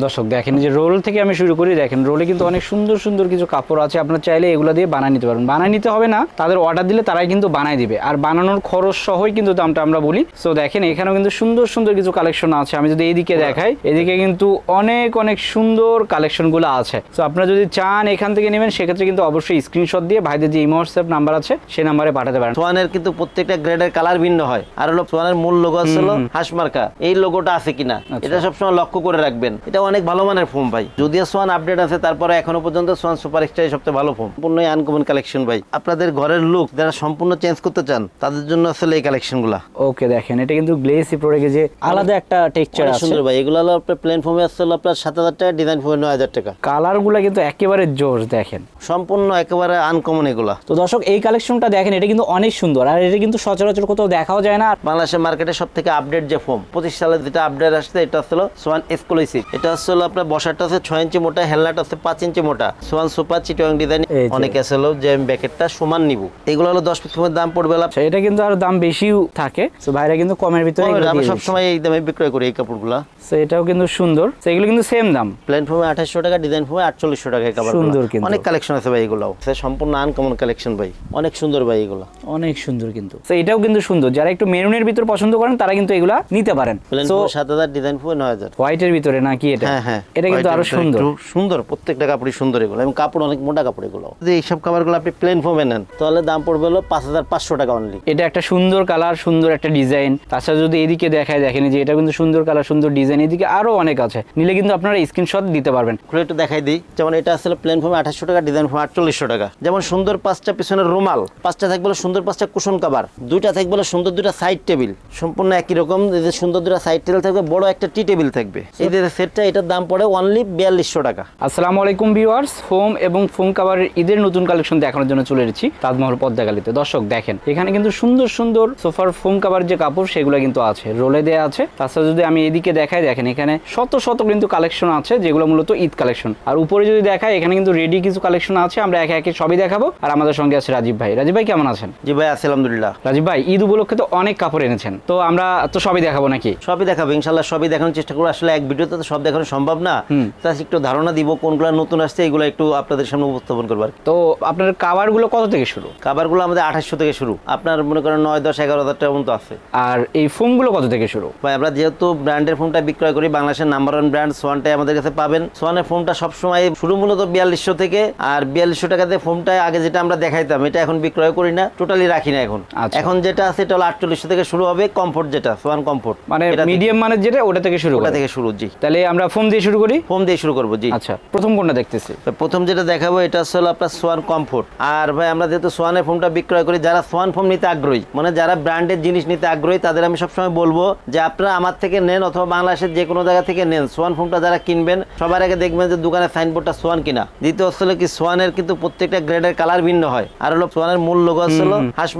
দর্শক দেখেন যে রোল থেকে আমি শুরু করি দেখেন রোলে কিন্তু অনেক সুন্দর সুন্দর কিছু কাপড় আছে। আপনার চাইলে এগুলো দিয়ে বানিয়ে নিতে পারবেন। বানিয়ে নিতে হবে না তাদের অর্ডার দিলে তারাই কিন্তু বানায় দিবে। আর বানানোর খরচ সহই কিন্তু দামটা আমরা বলি। সো দেখেন এখানেও কিন্তু সুন্দর সুন্দর কিছু কালেকশন আছে। আমি যদি এইদিকে দেখাই এদিকে কিন্তু অনেক অনেক সুন্দর কালেকশনগুলো আছে। সো আপনারা যদি চান এখান থেকে নেবেন সেক্ষেত্রে কিন্তু অবশ্যই স্ক্রিনশট দিয়ে ভাইদের যে ইমো হোয়াটসঅ্যাপ নাম্বার আছে সেই নাম্বারে পাঠাতে পারেন। সোয়ানের কিন্তু প্রত্যেকটা গ্রেডের কালার ভিন্ন হয়। আর হলো সোয়ানের মূল লোগো আছে হলো হাঁস মার্কা। এই লোগোটা আছে কিনা? আচ্ছা। এটা সবসময় লক্ষ্য করে রাখবেন। এটা অনেক ভালো মানের ফোম ভাই। যদিও সোয়ান আপডেট আছে তারপরে এখনও পর্যন্ত সোয়ান সুপার এক্সট্রা সবচেয়ে ভালো ফোম পূর্ণই আনকমন কালেকশন ভাই। আপনাদের ঘরের লুক যারা সম্পূর্ণ চেঞ্জ করতে চান তাদের জন্য আসলে এই কালেকশন কালেকশনগুলো ওকে দেখেন এটা কিন্তু গ্লেসি প্রোডাক্টে যে আলাদা একটা টেক্সচার আছে। সুন্দর ভাই। এগুলো হলো আপনার প্লেন ফোমে আসছে হলো আপনার সাত হাজার টাকা ডিজাইন ফোমে নয় হাজার টাকা। কালারগুলো কিন্তু একেবারে জোর দেখেন। সম্পূর্ণ একেবারে আনকমন এগুলা। তো দর্শক এই কালেকশনটা দেখেন এটা কিন্তু অনেক সুন্দর। আর এটা কিন্তু সচরাচর কোথাও দেখাও যায় না। আর বাংলাদেশের মার্কেটে সব থেকে আপডেট যে ফোম পঁচিশ সালে যেটা আপডেট আসছে এটা হলো সোয়ান এক্সক্লুসিভ এটা হচ্ছে হলো আপনার আছে ছয় ইঞ্চি মোটা হেলনাটা আছে পাঁচ ইঞ্চি মোটা। Swan super design. অনেকে আছে হলো যে আমি ব্যাকেটটা সমান নিব। এগুলো হলো দশ পিস দাম পড়বে আচ্ছা, এটা কিন্তু আর দাম বেশিও থাকে। তো ভাইরা কিন্তু কমের ভিতরে আমরা সবসময় এই দামে বিক্রয় করি এই কাপড়গুলো। So, এটাও কিন্তু সুন্দর। তো এগুলো কিন্তু সেম দাম। প্লেন আঠাশশো টাকা ডিজাইন ফোমে আটচল্লিশশো টাকা কাপড় সুন্দর কিন্তু। অনেক কালেকশন আছে ভাই এগুলো সম্পূর্ণ আনকমন কালেকশন ভাই। অনেক সুন্দর ভাই এগুলো। অনেক সুন্দর কিন্তু। তো এটাও কিন্তু সুন্দর। যারা একটু মেরুনের ভিতর পছন্দ করেন তারা কিন্তু এগুলা নিতে পারেন। তো সাত হাজার ডিজাইন ফোমে নয় হাজার। হোয়াইটের ভিতরে নাকি এটা? হ্যাঁ হ্যাঁ। এটা কিন্তু আরও সুন্দর। সুন্দর প্রত্যেকটা কাপড়ই সুন্দর এগুলো এবং কাপড় অনেক মোটা কাপড় এগুলো। যদি এইসব কাপড়গুলো আপনি প্লেন ফোমে নেন তাহলে দাম পড়বে হলো পাঁচ হাজার পাঁচশো টাকা অনলি এটা একটা সুন্দর কালার সুন্দর একটা ডিজাইন তাছাড়া যদি এদিকে দেখায় দেখেন যে এটা কিন্তু সুন্দর কালার সুন্দর ডিজাইন এদিকে আরও অনেক আছে। নিলে কিন্তু আপনারা স্ক্রিনশট দিতে পারবেন। খুলে একটু দেখাই দিই। যেমন এটা আসলে প্লেন ফর্মে আঠাশশো টাকা ডিজাইন ফোমে আটচল্লিশশো টাকা। যেমন সুন্দর পাঁচটা পিছনের রুমাল পাঁচটা থাকবে সুন্দর পাঁচটা কুশন কাবার দুইটা থাকবে সুন্দর দুটা সাইড টেবিল সম্পূর্ণ একই রকম যে সুন্দর দুটা সাইড টেবিল থাকবে বড় একটা টি টেবিল থাকবে। এই যে সেটটা এটার দাম পড়ে অনলি বিয়াল্লিশশো টাকা। আসসালামু আলাইকুম ভিউয়ার্স ফোম এবং ফোম কাভারের ঈদের নতুন কালেকশন দেখানোর জন্য চলে এসেছি তাজমহল পদ্মাগালিতে দর্শক দেখেন এখানে কিন্তু সুন্দর সুন্দর সোফার ফোম কাভার যে কাপড় সেগুলো কিন্তু আছে রোলে দেয়া আছে। তাছাড়া যদি আমি এদিকে দেখাই দেখেন এখানে শত শত কিন্তু কালেকশন আছে যেগুলো মূলত ঈদ কালেকশন। আর উপরে যদি দেখায় এখানে কিন্তু রেডি কিছু কালেকশন আছে আমরা একে একে সবই দেখাবো। আর আমাদের সঙ্গে আছে রাজীব ভাই। রাজীব ভাই কেমন আছেন? জি ভাই আলহামদুলিল্লাহ। রাজীব ভাই ঈদ উপলক্ষে তো অনেক কাপড় এনেছেন। তো আমরা তো সবই দেখাবো নাকি? সবই দেখাবো ইনশাল্লাহ সবই দেখানোর চেষ্টা করব। আসলে এক ভিডিওতে তো সব দেখানো সম্ভব না। তাই একটু ধারণা দিব কোনগুলো নতুন আসছে এগুলো একটু আপনাদের সামনে উপস্থাপন করবার তো আপনার কাভারগুলো কত থেকে শুরু? কাবারগুলো আমাদের আঠাশশো থেকে শুরু। আপনার মনে করেন নয় দশ এগারো হাজার টাকা মতো আছে। আর এই ফোমগুলো কত থেকে শুরু? ভাই আমরা যেহেতু ব্র্যান্ডের ফোনটা বিক্রয় করি বাংলাদেশের নাম্বার ওয়ান ব্র্যান্ড সোয়ানটাই আমাদের কাছে পাবেন। সোয়ানের ফোনটা সবসময় শুরু মূলত বিয়াল্লিশশো থেকে আর বিয়াল্লিশশো টাকাতে ফোনটা আগে যেটা আমরা দেখাইতাম এটা এখন বিক্রয় করি না টোটালি রাখি না এখন। আচ্ছা। এখন যেটা আছে এটা হলো আটচল্লিশশো থেকে শুরু হবে কমফোর্ট যেটা সোয়ান কমফোর্ট মানে মিডিয়াম মানের যেটা ওটা থেকে শুরু ওটা থেকে শুরু জি। তাহলে আমরা ফোন দিয়ে শুরু করি? ফোন দিয়ে শুরু করব জি। আচ্ছা প্রথম কোনটা দেখতেছি? প্রথম যেটা দেখাবো এটা হলো আপনার সোয়ান কমফোর্ট। আর ভাই আমরা যেহেতু সোয়ানের ফোনটা বিক্রয় করি যারা সোয়ান ফোন নিতে আগ্রহী মানে যারা ব্র্যান্ডের জিনিস নিতে আগ্রহী তাদের আমি সবসময় বলব যে আপনারা আমার থেকে নেন অথবা বাংলাদেশের যে কোনো জায়গা থেকে নেন সোয়ান ফোনটা যারা কিনবেন সবার আগে দেখবেন যে দোকানের সাইনবোর্ডটা সোয়ান কিনা। দ্বিতীয় হলো কি সোয়ানের কিন্তু প্রত্যেকটা গ্রেডের কালার ভিন্ন হয়। আর হলো সোয়ানের মূল লোগো হচ্ছে হলো হাঁস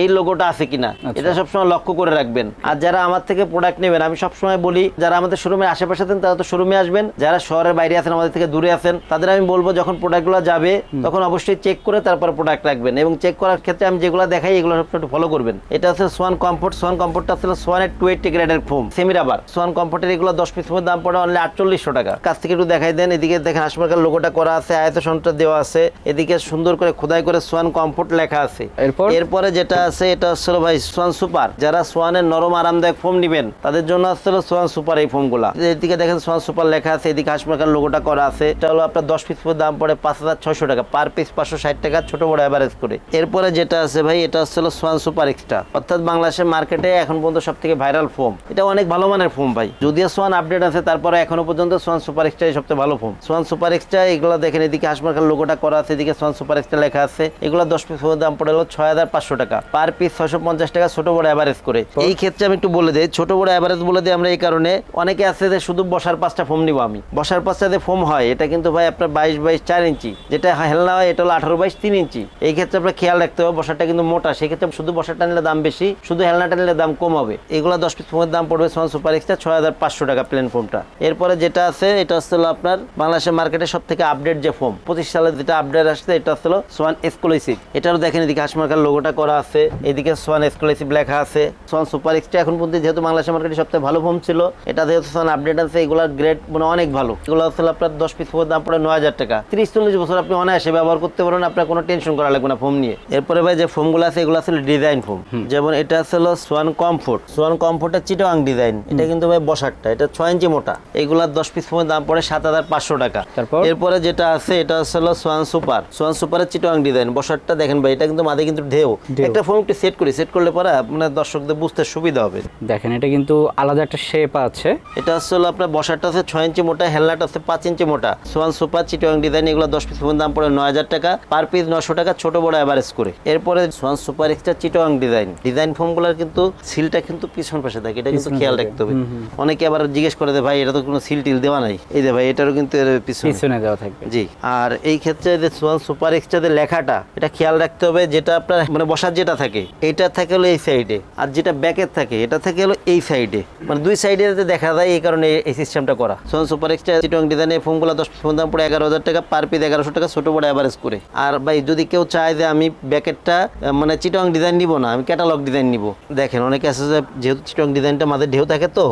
এই লোগোটা আছে কিনা এটা সবসময় লক্ষ্য করে রাখবেন। আর যারা আমার থেকে প্রোডাক্ট নেবেন আমি সবসময় বলি যারা আমাদের শোরুমের আশেপাশে তারা তো শোরুমে আসবেন যারা শহরের বাইরে আছেন আমাদের থেকে দূরে আছেন তাদের আমি বলব যখন প্রোডাক্টগুলো যাবে তখন অবশ্যই চেক করে তারপর প্রোডাক্ট রাখবেন এবং চেক করার ক্ষেত্রে আমি যেগুলো দেখাই এগুলো সবসময় একটু ফলো করবেন। এটা হচ্ছে সোয়ান কমফোর্ট সোয়ান কমফোর্টটা ছিল সোয়ানের টু এইটটি গ্রেডের ফোম সেমি রাবার সোয়ান কমফোর্টের এগুলো দশ পিস দাম পড়ে অনলি আটচল্লিশশো টাকা। কাছ থেকে একটু দেখাই দেন এদিকে দেখেন হাসপাতাল লোগোটা করা আছে আয়ত সনটা দেওয়া আছে এদিকে সুন্দর করে খোদাই করে সোয়ান কমফোর্ট লেখা আছে। এরপর? এরপরে যেটা আছে এটা হচ্ছে ভাই সোয়ান সুপার যারা সোয়ানের নরম আরামদায়ক ফোম নিবেন তাদের জন্য আসলে সোয়ান সুপার এই ফোমগুলা এদিকে দেখেন সোয়ান সুপার লেখা আছে, এদিকে হাসপাতাল লোগোটা করা আছে। এটা হলো আপনার দশ পিস দাম পড়ে পাঁচ হাজার ছয়শো টাকা। পার পিস পাঁচশো ষাট টাকা, ছোট বড় অ্যাভারেজ করে। এরপরে যেটা আছে ভাই, এটা হচ্ছে সোয়ান সুপার এক্সট্রা অর্থাৎ বাংলাদেশের মার্কেটে এখন পর্যন্ত সব থেকে ভাইরাল ফোম এটা অনেক ভালো মানের ফোম ভাই। যদিও সোয়ান আপডেট আছে, তারপরে এখনও পর্যন্ত সোয়ান সুপার এক্সট্রা সবচেয়ে ভালো ফোম সোয়ান সুপার এক্সট্রা এগুলো দেখেন, এদিকে হাসপাতাল লোগোটা করা আছে, এদিকে সোয়ান সুপার এক্সট্রা লেখা আছে। এগুলো দশ পিস দাম পড়ে হলো ছয় হাজার পাঁচশো টাকা। পার পিস ছশো পঞ্চাশ টাকা, ছোট বড় অ্যাভারেজ করে। এই ক্ষেত্রে আমি একটু বলে দিই, ছোট বড় অ্যাভারেজ বলে দিই আমরা এই কারণে। অনেকে আছে যে শুধু বসার পাঁচটা ফোম নিব আমি। বসার পাঁচটা যে ফোম হয়, এটা কিন্তু ভাই আপনার বাইশ বাইশ চার ইঞ্চি। যেটা হেলনা হয়, এটা হলো আঠারো বাইশ তিন ইঞ্চি। এই ক্ষেত্রে আপনার খেয়াল রাখতে হবে বসারটা কিন্তু মোটা। সেক্ষেত্রে শুধু বসারটা নিলে দাম বেশি, শুধু হেলনাটা নিলে দাম কম হবে। এগুলো দশ পিস ফোমের দাম পড়বে সোয়ান সুপার এক্সটা ছয় হাজার পাঁচশো টাকা প্লেন ফোমটা। এরপরে যেটা আছে, এটা হচ্ছে আপনার বাংলাদেশের মার্কেটে সব থেকে আপডেট যে ফোম। পঁচিশ সালে যেটা আপডেট আসছে, এটা হচ্ছে সোয়ান এক্সক্লুসিভ এটারও দেখেন এদিকে হাসমার্কার লোগোটা করা আছে। এদিকে সোয়ান এক্সক্লুসিভ লেখা আছে। সোয়ান সুপার এক্সট্রা এখন পর্যন্ত যেহেতু বাংলাদেশের মার্কেটে সবথেকে ভালো ফোম ছিল, এটা যেহেতু সোয়ান আপডেট আছে, এগুলোর গ্রেড মানে অনেক ভালো। এগুলো হচ্ছে আপনার দশ পিস দাম পড়ে নয় হাজার টাকা। তিরিশ চল্লিশ বছর আপনি অনায়াসে ব্যবহার করতে পারবেন আপনার কোনো টেনশন করা লাগবে না ফোম নিয়ে। এরপরে ভাই যে ফোমগুলো আছে এগুলো আসলে ডিজাইন ফোম যেমন এটা আসলে সোয়ান কমফোর্ট সোয়ান কমফোর্টের চিটোয়াং ডিজাইন এটা কিন্তু ভাই বসারটা এটা ছয় ইঞ্চি মোটা। এগুলা দশ পিস ফোমের দাম পড়ে সাত হাজার পাঁচশো টাকা। তারপর? এরপরে যেটা আছে এটা হলো সোয়ান সুপার সোয়ান সুপারের চিটোয়াং ডিজাইন বসারটা দেখেন ভাই এটা কিন্তু মাঝে কিন্তু ঢেউ। একটা ফোম একটু সেট করি। সেট করলে পরে মানে দর্শকদের বুঝতে সুবিধা হবে। দেখেন এটা কিন্তু আলাদা একটা শেপ আছে। এটা হচ্ছে আপনার আপনার বসারটা আছে ছয় ইঞ্চি মোটা হেলনাটা আছে পাঁচ ইঞ্চি মোটা। সোয়ান সুপার চিটোয়াং ডিজাইন এগুলো দশ পিস দাম পড়ে নয় হাজার টাকা। পার পিস নশো টাকা ছোট বড় অ্যাভারেজ করে। এরপরে সোয়ান সুপার এক্সট্রা চিটোয়াং ডিজাইন। ডিজাইন ফোমগুলোর কিন্তু সিলটা কিন্তু পিছন পাশে থাকে এটা কিন্তু খেয়াল রাখতে হবে। অনেকে আবার জিজ্ঞেস করে ভাই এটা তো কোনো সিল টিল দেওয়া নাই? এই যে ভাই এটারও কিন্তু এর পিছনে। দেওয়া থাকবে। জি আর এই ক্ষেত্রে যে সোয়ান সুপার এক্সট্রা যে লেখাটা এটা খেয়াল রাখতে হবে যেটা আপনার মানে বসার যেটা থাকে এইটা থাকে হলো এই সাইডে আর যেটা ব্যাকের থাকে এটা থাকে হলো এই সাইডে মানে দুই সাইডে দেখা যায় এই কারণে এই- এই সিস্টেমটা করা। সোয়ান সুপার এক্সট্রা চিটং ডিজাইনের ফোনগুলো দশ ফোন দাম পড়ে এগারো হাজার টাকা পার পিস এগারোশো টাকা ছোট বড় অ্যাভারেজ করে। আর ভাই যদি কেউ চায় যে আমি ব্যাকেটটা মানে চিটং ডিজাইন নিব না আমি ক্যাটালগ ডিজাইন নিব। দেখেন অনেকে আছে যে যেহেতু চিটং ডিজাইনটা মাঝে ঢেউ থাকে তো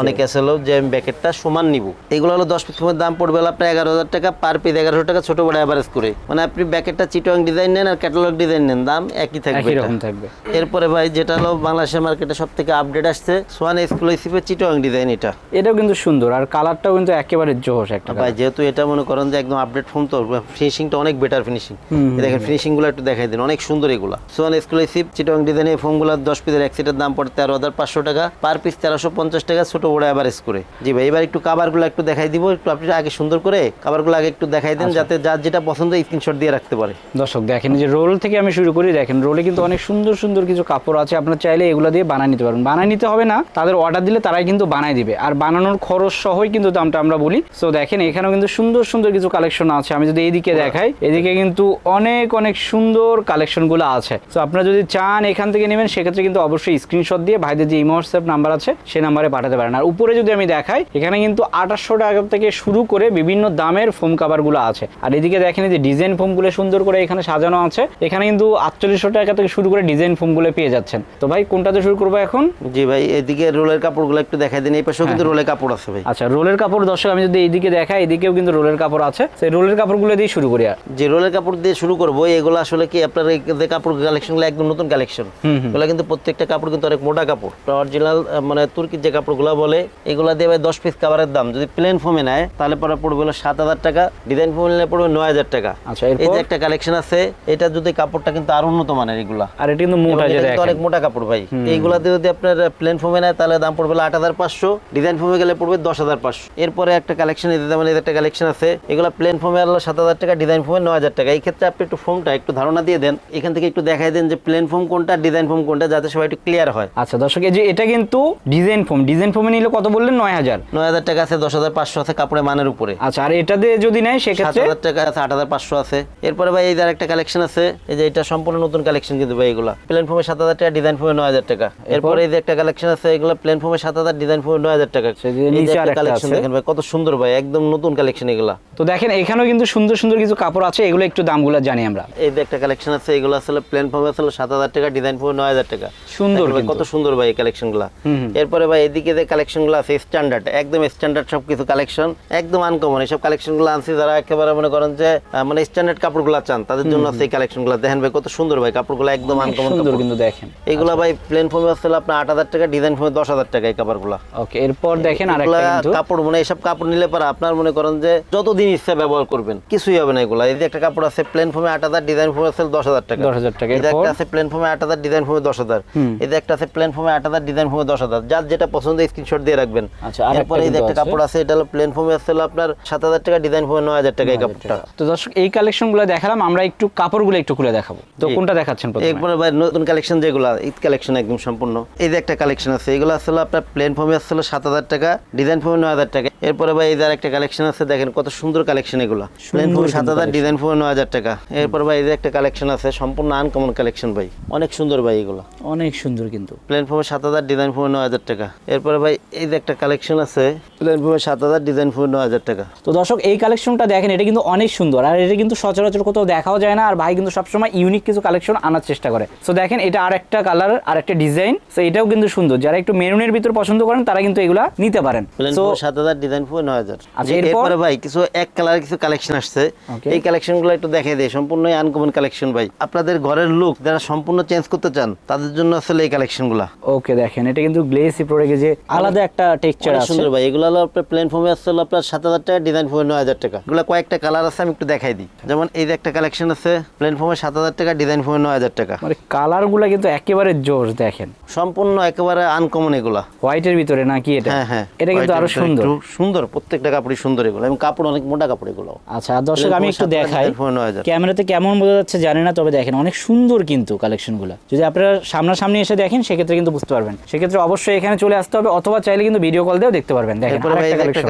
অনেকে আছে হলো যে আমি ব্যাকেটটা সমান নিব। এগুলো হলো দশ পিস ফোনের দাম পড়বে হলো আপনার এগারো হাজার টাকা পার পিস এগারোশো টাকা ছোট বড় অ্যাভারেজ করে। মানে আপনি ব্যাকেটটা চিটং ডিজাইন নেন আর ক্যাটালগ ডিজাইন নেন দাম একই থাকবে একই রকম থাকবে। এরপরে ভাই যেটা হলো বাংলাদেশের মার্কেটে সব থেকে আপডেট আসছে সোয়ান এক্সক্লুসিভের চিটং ডিজাইন এটা। এটাও কিন্তু সুন্দর আর কালারটাও কিন্তু একেবারে জোশ একটা ভাই যেহেতু এটা মনে করেন যে একদম আপডেট ফোন তো ফিনিশিংটা অনেক বেটার ফিনিশিং দেখেন ফিনিশিংগুলো একটু দেখাই দিন অনেক সুন্দর এগুলা। সোয়ান এক্সক্লুসিভ চিটং ডিজাইনের ফোনগুলো দশ পিসের এক সেটের দাম পড়ে তেরো হাজার পাঁচশো টাকা পার পিস তেরোশো পঞ্চাশ টাকা ছোট বড় অ্যাভারেজ করে। জি ভাই এবার একটু কাভারগুলো একটু দেখাই দিব একটু আপনি আগে সুন্দর করে কাভারগুলো আগে একটু দেখাই দেন যাতে যার যেটা পছন্দ স্ক্রিনশট দিয়ে রাখতে পারে। দর্শক দেখেন এই যে রোল থেকে আমি শুরু করি দেখেন রোলে কিন্তু অনেক সুন্দর সুন্দর কিছু কাপড় আছে আপনার চাইলে এগুলো দিয়ে বানিয়ে নিতে পারবেন। বানিয়ে নিতে হবে না তাদের অর্ডার দিলে তারাই কিন্তু বানাই দিবে। আর বানানোর খরচ সহই কিন্তু দামটা আমরা বলি। সো দেখেন এখানেও কিন্তু সুন্দর সুন্দর কিছু কালেকশন আছে। আমি যদি এইদিকে দেখাই এদিকে কিন্তু অনেক অনেক সুন্দর কালেকশনগুলো আছে। সো আপনারা যদি চান এখান থেকে নেবেন সেক্ষেত্রে কিন্তু অবশ্যই স্ক্রিনশট দিয়ে ভাইদের যে ইমো হোয়াটসঅ্যাপ নাম্বার আছে সেই নাম্বারে পাঠাতে পারেন। আর উপরে যদি আমি দেখাই এখানে কিন্তু আঠাশশো টাকা থেকে শুরু করে বিভিন্ন দামের ফোম কাভারগুলো আছে। আর এদিকে দেখেন যে ডিজাইন ফোমগুলো সুন্দর করে এখানে সাজানো আছে। এখানে কিন্তু আটচল্লিশশো টাকা থেকে শুরু করে ডিজাইন ফোমগুলো পেয়ে যাচ্ছেন। তো ভাই কোনটাতে শুরু করব এখন? জি ভাই এদিকে রোলের কাপড়গুলো একটু দেখাই দিন। এই পাশেও কিন্তু রোলের কাপড় আছে ভাই। আচ্ছা রোলের কাপড় দর্শক আমি যদি এইদিকে দেখাই এদিকেও কিন্তু রোলের কাপড় আছে। সেই রোলের কাপড়গুলো দিয়ে শুরু করি আর। যে রোলের কাপড় দিয়ে শুরু করব এগুলো আসলে কি আপনার কাপড় কালেকশনগুলো একদম নতুন কালেকশন। এগুলো কিন্তু প্রত্যেকটা কাপড় কিন্তু অনেক মোটা কাপড়। অরিজিনাল মানে তুর্কির যে কাপড়গুলো বলে এগুলো দিয়ে ভাই দশ পিস কাভারের দাম। যদি প্লেন ফর্মে নেয় তাহলে পরে পড়বে হলো সাত হাজার টাকা। ডিজাইন ফোমে নিলে পড়বে নয় হাজার টাকা। আচ্ছা এই যে একটা কালেকশন আছে এটা যদি কাপড়টা কিন্তু আরও উন্নত মানের এগুলা। আর এটা কিন্তু মোটা এবং যে এটা অনেক মোটা কাপড় ভাই। এইগুলাতে যদি আপনার প্লেন ফর্মে নেয় তাহলে দাম পড়বে আট হাজার পাঁচশো। ডিজাইন ফোমে গেলে পড়বে দশ হাজার পাঁচশো। এরপরে একটা কালেকশন যেমন এদের একটা কালেকশন আছে এগুলো প্লেন ফোমে আলো সাত হাজার টাকা ডিজাইন ফোমে নয় হাজার টাকা। এই ক্ষেত্রে আপনি একটু ফোমটা একটু ধারণা দিয়ে দেন। এখান থেকে একটু দেখাই দেন যে প্লেন ফোম কোনটা ডিজাইন ফোম কোনটা যাতে সবাই একটু ক্লিয়ার হয়। আচ্ছা দর্শক এই যে এটা কিন্তু ডিজাইন ফোম ডিজাইন ফোমে নিলে কত বললেন? নয় হাজার। নয় হাজার টাকা আছে দশ হাজার পাঁচশো আছে কাপড়ের মানের উপরে। আচ্ছা আর এটাতে যদি নেয় সাত সেক্ষেত্রে? হাজার টাকা আছে আট হাজার পাঁচশো আছে। এরপরে ভাই এই একটা কালেকশন আছে এই যে এটা সম্পূর্ণ নতুন কালেকশন কিন্তু ভাই এগুলা। প্লেন ফোমে সাত হাজার টাকা ডিজাইন ফোমে নয় হাজার টাকা। এরপরে? এই যে একটা কালেকশন আছে এগুলো প্লেন ফোমে সাত হাজার ডিজাইন ফোমে নয় হাজার টাকা। নিচে কালেকশন দেখেন ভাই কত সুন্দর ভাই একদম নতুন কালেকশন এগুলা। তো দেখেন এখানেও কিন্তু সুন্দর সুন্দর কিছু কাপড় আছে এগুলো একটু দামগুলো জানি আমরা। এই যে একটা কালেকশন আছে এগুলো আসলে প্লেন ফোমে আসলে সাত হাজার টাকা ডিজাইন ফোমে নয় হাজার টাকা। সুন্দর কত সুন্দর ভাই এই কালেকশনগুলা। হুম হুম। এরপরে ভাই এদিকে যে কালেকশনগুলো আছে স্ট্যান্ডার্ড একদম স্ট্যান্ডার্ড সব কিছু কালেকশন একদম আনকমন এইসব কালেকশনগুলো আনছি যারা একেবারে মনে করেন যে মানে স্ট্যান্ডার্ড কাপড়গুলা চান তাদের জন্য আছে এই কালেকশনগুলো। দেখেন ভাই কত সুন্দর ভাই কাপড়গুলো একদম আনকমন সুন্দর কিন্তু দেখেন। এইগুলা ভাই প্লেন ফোমে আসলে আপনার আট হাজার টাকা ডিজাইন ফোমে দশ হাজার টাকা এই কাপড়গুলা ওকে এরপর দেখেন আরেকটা এগুলা কাপড় মানে এইসব কাপড় নিলে পরে আপনার মনে করেন যে যতদিন ইচ্ছা ব্যবহার করবেন কিছুই হবে না এগুলা এই যে একটা কাপড় আছে প্লেন ফোমে আট হাজার ডিজাইন ফোমে আছে দশ হাজার টাকা দশ হাজার টাকা এরপর একটা আছে প্লেন ফোমে আট হাজার ডিজাইন ফোমে দশ হাজার এই যে একটা আছে প্লেন ফোমে আট হাজার ডিজাইন ফোমে দশ হাজার যার যেটা পছন্দ স্ক্রিনশট দিয়ে রাখবেন আচ্ছা, এরপরে এই যে একটা কাপড় আছে এটা হলো প্লেন ফোমে আছে আপনার সাত হাজার টাকা ডিজাইন ফোমে নয় হাজার টাকা এই কাপড়টা তো দর্শক এই কালেকশনগুলো দেখালাম আমরা একটু কাপড়গুলো একটু খুলে দেখাবো তো কোনটা দেখাচ্ছেন প্রথমে এরপরে ভাই নতুন কালেকশন যেগুলো ঈদ কালেকশন একদম সম্পূর্ণ এই যে একটা কালেকশন আছে এগুলো আসলে আপনার প্লেন ফোমে আসলে সাত হাজার টাকা ডিজাইন ফোমে নয় হাজার টাকা। এরপরে ভাই এই যে একটা কালেকশন আছে দেখেন কত সুন্দর কালেকশন এগুলো। প্লেন সাত হাজার ডিজাইন হাজার টাকা। এরপর ভাই এই যে একটা কালেকশন আছে সম্পূর্ণ আনকমন কালেকশন ভাই। অনেক সুন্দর ভাই এগুলো। অনেক সুন্দর কিন্তু। প্লেন সাত হাজার ডিজাইন হাজার টাকা। এরপরে ভাই এই যে একটা কালেকশন আছে প্লেন সাত হাজার ডিজাইন হাজার টাকা। তো দর্শক এই কালেকশনটা দেখেন এটা কিন্তু অনেক সুন্দর। আর এটা কিন্তু সচরাচর কোথাও দেখাও যায় না আর ভাই কিন্তু সবসময় ইউনিক কিছু কালেকশন আনার চেষ্টা করে। সো দেখেন এটা আর একটা কালার আর একটা ডিজাইন সো এটাও কিন্তু সুন্দর। যারা একটু মেরুনের ভিতর পছন্দ করেন তারা কিন্তু এগুলা নিতে পারেন। সো সাত হাজার ডিজাইন ফোমে নয় হাজার। আচ্ছা, এরপর? এরপরে ভাই কিছু এক কালার কিছু কালেকশন আসছে। এই কালেকশনগুলো একটু দেখে দেয় সম্পূর্ণ আনকমন কালেকশন ভাই। আপনাদের ঘরের লুক যারা সম্পূর্ণ চেঞ্জ করতে চান তাদের জন্য আসলে এই কালেকশনগুলা ওকে দেখেন এটা কিন্তু গ্লেসি প্রোডাক্টে যে আলাদা একটা টেক্সচার আছে। সুন্দর ভাই এগুলো হলো আপনার প্লেন ফোমে আসছে হলো আপনার সাত হাজার টাকা ডিজাইন ফোমে নয় হাজার টাকা। এগুলো কয়েকটা কালার আছে আমি একটু দেখাই দিই। যেমন এই যে একটা কালেকশন আছে প্লেন ফোমে সাত হাজার টাকা ডিজাইন ফোমে নয় হাজার টাকা। মানে কালারগুলো কিন্তু একেবারে জোর দেখেন। সম্পূর্ণ একেবারে আনকমন এগুলা। হোয়াইটের ভিতরে নাকি এটা? হ্যাঁ হ্যাঁ এটা কিন্তু আরও সুন্দর। সুন্দর প্রত্যেকটা কাপড়ই সুন্দর এগুলো এবং কাপড় অনেক মোটা কাপড় এগুলো। আচ্ছা দর্শক আমি একটু দেখাই। ক্যামেরাতে কেমন বোঝা যাচ্ছে জানি না তবে দেখেন অনেক সুন্দর কিন্তু কালেকশনগুলো। যদি আপনারা সামনাসামনি এসে দেখেন সেক্ষেত্রে কিন্তু বুঝতে পারবেন। সেক্ষেত্রে অবশ্যই এখানে চলে আসতে হবে অথবা চাইলে কিন্তু ভিডিও কল দিয়েও দেখতে পারবেন। দেখেন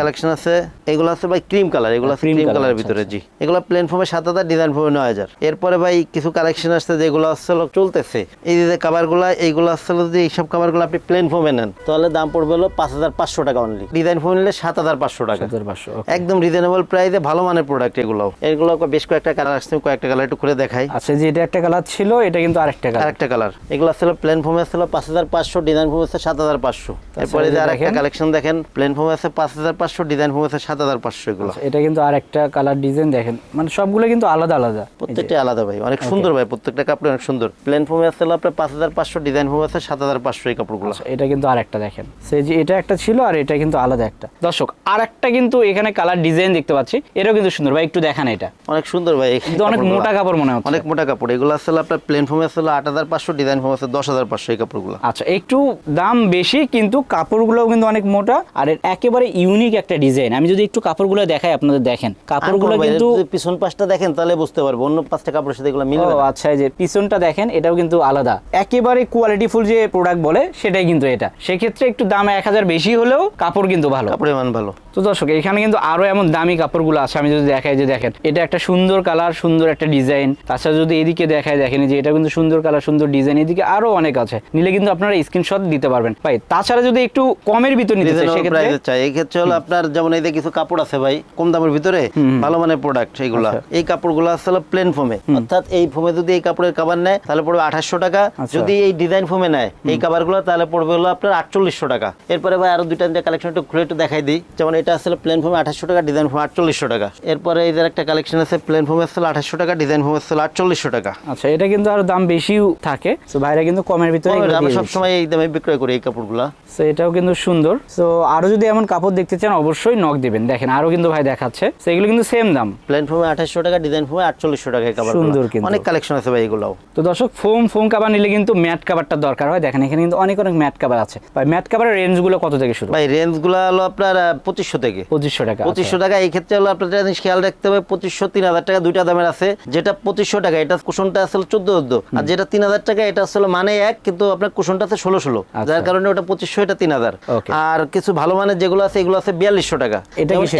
কালেকশন আছে। এগুলো আছে ভাই ক্রিম কালার এগুলো ক্রিম কালারের আচ্ছা, ভিতরে আচ্ছা। জি। এগুলো প্লেন ফর্মে সাত হাজার ডিজাইন ফর্মে নয় হাজার। এরপরে ভাই কিছু কালেকশন আসছে যেগুলো আসছে হলো চলতেছে। এই যে কাভারগুলো এইগুলো আসছে হলো যে এইসব কাভারগুলো আপনি প্লেন ফর্মে নেন তাহলে দাম পড়বে হলো পাঁচ হাজার পাঁচশো টাকা অনলি ডিজাইন ফর্ম নিলে সাত হাজার পাঁচশো টাকা। 7500, okay। একদম রিজনেবল প্রাইসে ভালো মানের প্রোডাক্ট এগুলো এগুলো বেশ কয়েকটা কালার আসছে কয়েকটা কালার একটু খুলে দেখাই। আচ্ছা যে এটা একটা কালার ছিল এটা কিন্তু আরেকটা কালার আরেকটা কালার এগুলো আসলে প্লেন ফর্মে আসছিল পাঁচ হাজার পাঁচশো ডিজাইন ফর্ম আছে সাত হাজার পাঁচশো। এরপরে যে আরেকটা দেখেন। কালেকশন দেখেন প্লেন ফর্ম আছে পাঁচ হাজার পাঁচশো ডিজাইন ফর্ম আছে সাত হাজার পাঁচশো এগুলো। এটা কিন্তু আরেকটা কালার ডিজাইন দেখেন। মানে সবগুলো কিন্তু আলাদা আলাদা। প্রত্যেকটা আলাদা ভাই অনেক সুন্দর ভাই প্রত্যেকটা কাপড় অনেক সুন্দর। প্লেন ফর্মে আসছিল আপনার পাঁচ হাজার পাঁচশো ডিজাইন ফর্ম আছে সাত হাজার পাঁচশো এই কাপড়গুলো। আচ্ছা, এটা কিন্তু আরেকটা দেখেন। সে যে এটা একটা ছিল আর এটা কিন্তু আলাদা একটা। দর্শক আরেকটা কিন্তু এখানে কালার ডিজাইন দেখতে পাচ্ছি। এটাও কিন্তু সুন্দর। ভাই একটু দেখান এটা। অনেক সুন্দর ভাই কিন্তু অনেক মোটা কাপড় মনে হচ্ছে। অনেক মোটা কাপড়। এগুলো আসলে আপনার প্লেন ফর্মে আসলে আট হাজার পাঁচশো ডিজাইন ফর্ম আছে দশ হাজার পাঁচশো এই কাপড়গুলো। আচ্ছা একটু দাম বেশি কিন্তু কাপড়গুলোও কিন্তু অনেক মোটা আর এর একেবারে ইউনিক একটা ডিজাইন আমি যদি একটু কাপড়গুলো দেখাই আপনাদের দেখেন। কাপড়গুলো কিন্তু পিছন পাশটা দেখেন তাহলে বুঝতে পারব। অন্য পাঁচটা কাপড়ের সাথে এগুলো মিলবে না। আচ্ছা এই যে পিছনটা দেখেন এটাও কিন্তু আলাদা। একেবারে কোয়ালিটিফুল যে প্রোডাক্ট বলে সেটাই কিন্তু এটা। সেক্ষেত্রে একটু দাম এক হাজার বেশি হলেও কাপড় কিন্তু ভালো। কাপড়ের মান ভালো। তো দর্শক এখানে কিন্তু আরও এমন দামি কাপড়গুলো আছে আমি যদি দেখাই যে দেখেন এটা একটা সুন্দর কালার সুন্দর একটা ডিজাইন। তাছাড়া যদি এদিকে দেখায় দেখেন যে এটা কিন্তু সুন্দর কালার সুন্দর ডিজাইন এদিকে আরও অনেক আছে। নিলে কিন্তু আপনারা স্ক্রিনশট দিতে পারবেন। ভাই তাছাড়া যদি একটু কমের ভিতর নিতে চাই সেক্ষেত্রে চাই। এই ক্ষেত্রে হলো আপনার যেমন এই যে কিছু কাপড় আছে ভাই কম দামের ভিতরে ভালো মানের প্রোডাক্ট এইগুলা আচ্ছা। এই কাপড়গুলো আসলে প্লেন ফোমে অর্থাৎ এই ফোমে যদি এই কাপড়ের কাবার নেয় তাহলে পড়বে আঠাশশো টাকা। আচ্ছা। যদি এই ডিজাইন ফোমে নেয় এই কাবারগুলো তাহলে পড়বে হলো আপনার আটচল্লিশশো টাকা। এরপরে ভাই আরও দুইটা কালেকশন একটু খুলে একটু দেখাই দিই। যেমন এটা আসলে প্লেন ফোমে আঠাশশো টাকা ডিজাইন ফোমে আটচল্লিশশো টাকা। এরপরে এই যে একটা কালেকশন আছে প্লেন ফোমে আসলে আঠাশশো টাকা ডিজাইন ফোমে আসলে আটচল্লিশশো টাকা। আচ্ছা এটা কিন্তু আরও দাম বেশিও থাকে। তো ভাইরা কিন্তু কমের ভিতরে এগুলো আমরা সবসময় এই দামে বিক্রয় করি এই কাপড়গুলা। তো এটাও কিন্তু সুন্দর। তো আরও যদি এমন কাপড় দেখতে চান অবশ্যই নক দিবেন। দেখেন আরও কিন্তু ভাই দেখাচ্ছে। সেগুলো কিন্তু সেম দাম। প্লেন ফোমে আঠাশশো টাকা ডিজাইন ফোমে আটচল্লিশশো টাকা এই কাপড় সুন্দর কিন্তু। অনেক কালেকশন আছে ভাই এগুলাও। তো দর্শক ফোম ফোম কাবার নিলে কিন্তু ম্যাট কাভারটা দরকার হয়। দেখেন এখানে কিন্তু অনেক অনেক ম্যাট কাভার আছে। ভাই ম্যাট কাভারের রেঞ্জগুলো কত থেকে শুরু? ভাই রেঞ্জগুলো হলো আপনার পঁচিশশো থেকে। পঁচিশশো টাকা আচ্ছা। পঁচিশশো টাকা এই ক্ষেত্রে হলো আপনার জিনিস খেয়াল রাখতে হবে পঁচিশশো তিন হাজার টাকা দুইটা দামের আছে। যেটা পঁচিশশো টাকা এটা কুশনটা আসলে চোদ্দ চোদ্দ। আর যেটা তিন হাজার টাকা এটা আসলে মানে এক কিন্তু আপনার কুশনটা আছে ষোলো ষোলো। আচ্ছা। যার কারণে ওটা পঁচিশশো এটা তিন হাজার। আর কিছু ভালো মানের যেগুলো আছে এগুলো আছে বিয়াল্লিশশো টাকা।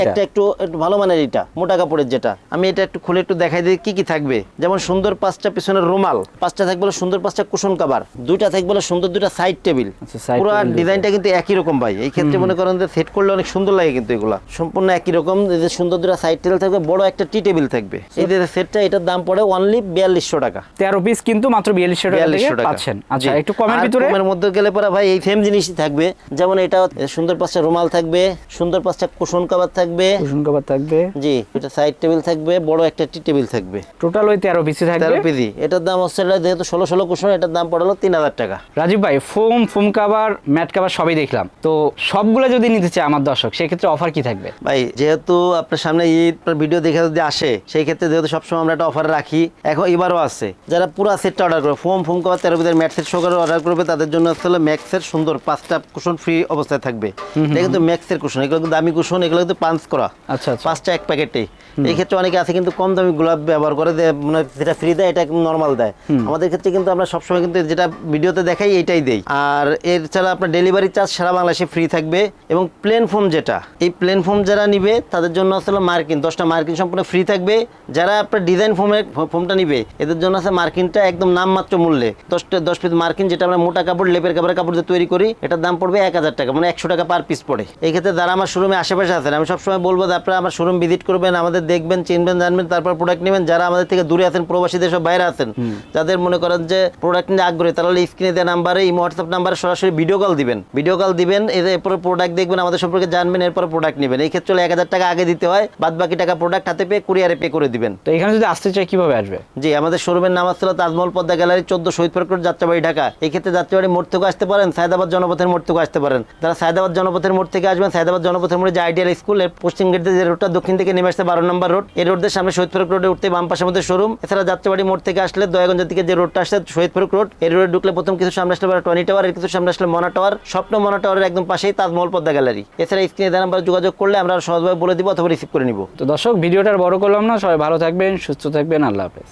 একটা একটু ভালো মানের এটা মোটা কাপড়ের যেটা। আমি এটা একটু খুলে একটু দেখাই দিই কি কি থাকবে? যেমন সুন্দর পাঁচটা পিছনের রুমাল পাঁচটা থাকবে সুন্দর পাঁচটা কুশন কাবার দুইটা থাকবে সুন্দর দুইটা সাইড টেবিল আচ্ছা, পুরো table দুটো। ডিজাইনটা কিন্তু একই রকম ভাই। এই ক্ষেত্রে মনে করেন যে সেট করলে অনেক সুন্দর লাগে কিন্তু এগুলা। সম্পূর্ণ একই রকম যে সুন্দর দুটো সাইড টেবিল থাকবে বড় একটা টি টেবিল থাকবে। এই যে সেটটা এটার দাম পড়ে অনলি বিয়াল্লিশশো টাকা। তেরো পিস কিন্তু মাত্র বিয়াল্লিশশো টাকা বিয়াল্লিশশো টাকা। পাচ্ছেন। আচ্ছা একটু কমের ভিতরে। কমের মধ্যে গেলে পরে ভাই এই সেম জিনিসই থাকবে। যেমন এটা সুন্দর পাঁচটা রুমাল থাকবে সুন্দর পাঁচটা কুশন কাবার থাকবে। কুশন কভার থাকবে। জি এটা সাইড টেবিল থাকবে বড় একটা টি টেবিল থাকবে। টোটাল ওই তেরো পিসি থাকবে। তেরো পিজি এটার দাম হচ্ছে যেহেতু ষোলো ষোলো কুশন এটার দাম পড়ল তিন হাজার টাকা। রাজীব ভাই foam foam cover mat cover সবই দেখলাম। তো সবগুলো যদি নিতে চায় আমার দর্শক সেক্ষেত্রে অফার কি থাকবে? ভাই যেহেতু আপনার সামনে ঈদ ভিডিও দেখে যদি আসে সেই ক্ষেত্রে যেহেতু সবসময় আমরা একটা অফার রাখি এখন এবারও আছে। যারা পুরো সেটটা অর্ডার করবে ফোম ফোম কভার তেরো পিসের ম্যাট সেট সহকারে অর্ডার করবে তাদের জন্য আসলে ম্যাক্সের সুন্দর পাঁচটা কুশন ফ্রি অবস্থায় থাকবে। এটা কিন্তু ম্যাক্সের কুশন এগুলো কিন্তু দামি কুশন এগুলো কিন্তু পাঞ্চ করা। আচ্ছা আচ্ছা। পাঁচটা এক প্যাকেটে। এই ক্ষেত্রে অনেকে আছে কিন্তু কম দামি গোলাপ ব্যবহার করে যে মানে যেটা ফ্রি দেয় এটা নর্মাল দেয়। আমাদের ক্ষেত্রে কিন্তু আমরা সবসময় কিন্তু যেটা ভিডিওতে দেখাই এটাই দেই। আর এর ছাড়া আপনার ডেলিভারি চার্জ সারা বাংলাদেশে ফ্রি থাকবে এবং প্লেন ফোম যেটা এই প্লেন ফোম যারা নিবে তাদের জন্য আসলে মার্কিন দশটা মার্কিন সম্পূর্ণ ফ্রি থাকবে। যারা আপনার ডিজাইন ফোমের ফোমটা নিবে এদের জন্য আছে মার্কিনটা একদম নামমাত্র মূল্যে। দশটা দশ পিস মার্কিন যেটা আমরা মোটা কাপড় লেপের কাপড়ের কাপড় দিয়ে তৈরি করি এটার দাম পড়বে এক হাজার টাকা মানে একশো টাকা পার পিস পড়ে। এই ক্ষেত্রে যারা আমার শোরুমে আশেপাশে আছেন আমি সবসময় বলব যে আপনারা আমার শোরুম ভিজিট করবেন আমাদের দেখবেন চিনবেন জানবেন তারপর প্রোডাক্ট নেবেন। যারা আমাদের থেকে দূরে আছেন প্রবাসী দেশের বাইরে আছেন যাদের মনে করেন যে প্রোডাক্ট নিয়ে আগ্রহী তাহলে স্ক্রিনে দেওয়া নাম্বারে এই হোয়াটসঅ্যাপ নাম্বারে সরাসরি ভিডিও কল দিবেন। ভিডিও কল দিবেন এরপরে প্রোডাক্ট দেখবেন আমাদের সম্পর্কে জানবেন এরপর প্রোডাক্ট নেবেন। এই ক্ষেত্রে এক হাজার টাকা আগে দিতে হয় বাদ বাকি টাকা প্রোডাক্ট হাতে পেয়ে কুরিয়ারে পে করে দিবেন। তো এখানে যদি আসতে চাই কীভাবে আসবে? জি আমাদের শোরুমের নাম আসছিল তাজমহল পদ্মা গ্যালারি চোদ্দ শহীদ পার্ক রোড যাত্রাবাড়ি ঢাকা। এই ক্ষেত্রে যাত্রাবাড়ি মোড় থেকে আসতে পারেন সায়দাবাদ জনপথের মোড় থেকে আসতে পারেন। তারা সায়দাবাদ জনপথের মোড় থেকে আসবেন সায়দাবাদ জনপথের মোড়ে যে আইডিয়াল স্কুলের পশ্চিম গেট যে রোডটা দক্ষিণ থেকে নেমে আসতে বারো নম্বর রোড এই রোডের সামনে শহীদ পার্ক রোডে উঠতে বাম পাশের মধ্যে শোরুম এছাড়া যাত্রাবাড়ি মোড় থেকে আসলে দয়াগঞ্জের দিকে যে রোডটা আসছে শহীদ পার্ক রোড এই রোডে ঢুকলে প্রথম কিছু সামনে আসলে টনি টাওয়ার এর কিছু সামনে আসলে মনা টাওয়ার স্বপ্ন মনা টাওয়ারের একদম পাশেই তাজমহল পদ্মা গ্যালারি। এছাড়া স্ক্রিনে দেওয়া নাম্বার যোগাযোগ করলে আমরা সহজভাবে বলে দিব অথবা রিসিভ করে নিব। তো দর্শক, ভিডিওটা আর বড় করলাম না। সবাই ভালো থাকবেন, সুস্থ থাকবেন। আল্লাহ হাফেজ।